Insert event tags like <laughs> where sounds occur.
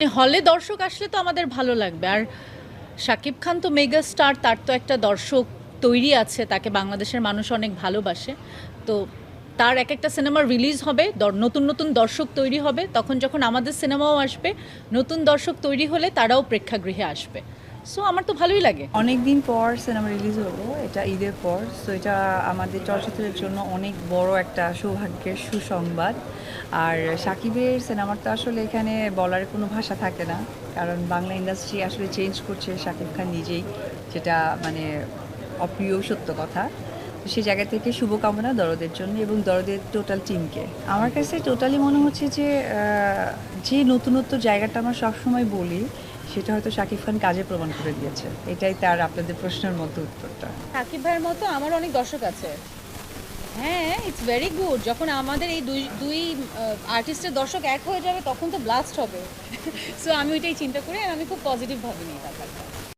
হলে দর্শক আসলে তো আমাদের ভালো লাগবে। আর শাকিব খান তো মেগা স্টার, তার তো একটা দর্শক তৈরি আছে, তাকে বাংলাদেশের মানুষ অনেক ভালোবাসে। তো তার এক একটা সিনেমা রিলিজ হবে নতুন নতুন দর্শক তৈরি হবে, তখন যখন আমাদের সিনেমাও আসবে, নতুন দর্শক তৈরি হলে তারাও প্রেক্ষাগৃহে আসবে। সো আমার তো ভালোই লাগে। অনেক দিন পর সিনেমা রিলিজ হলো, এটা ঈদের পর। সো এটা আমাদের চলচ্চিত্রের জন্য অনেক বড় একটা সৌভাগ্যের সুসংবাদ। আর সাকিবের সিনেমার তো আসলে এখানে বলার কোনো ভাষা থাকে না। কারণ বাংলা ইন্ডাস্ট্রি আসলে চেঞ্জ করছে সাকিব খান নিজেই, যেটা মানে অপ্রিয় সত্য কথা। সেই জায়গা থেকে শুভকামনা দরদের জন্য এবং দরদের টোটাল টিমকে আমার কাছে টোটালি মনে হচ্ছে যে যে নতুনত্ব জায়গাটা আমরা সবসময় বলি সেটা হয়তো শাকিব খান কাজে প্রমাণ করে দিয়েছে। এটাই তার আপনাদের প্রশ্নের মধ্যে উত্তরটা। শাকিব ভাইয়ের মতো আমার অনেক দর্শক আছে। হ্যাঁ ইটস ভেরি গুড যখন আমাদের এই দুই দুই আর্টিস্টের দর্শক এক হয়ে যাবে, তখন তো ব্লাস্ট হবে। <laughs> সো আমি ওইটাই চিন্তা করি, আর আমি খুব পজিটিভ ভাবে নিই ব্যাপারটা